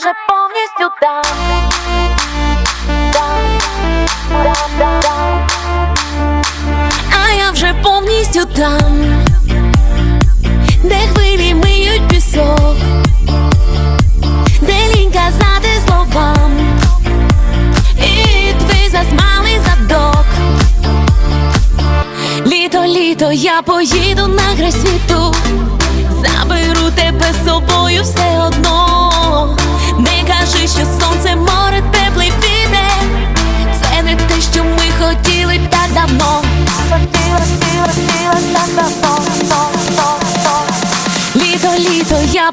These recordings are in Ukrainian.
вже повністю там. А я вже повністю там, де хвилі миють пісок, де лінь казати словам, і твій засмалий задок. Літо, літо, я поїду на край світу, заберу тебе з собою все одно. Літо, літо, я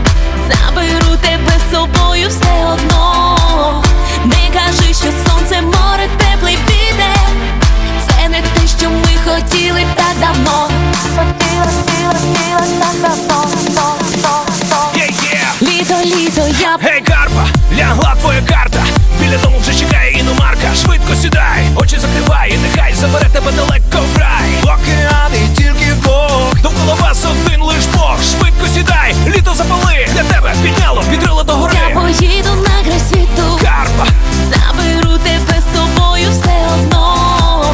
тебе підняло, підрило до гори. Я поїду на край світу, Карпа, заберу тебе з собою все одно.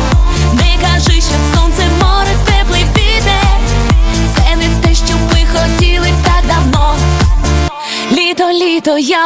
Не кажи, що сонце, море, теплий вітер Це не те, що ми хотіли так давно. Літо, літо, я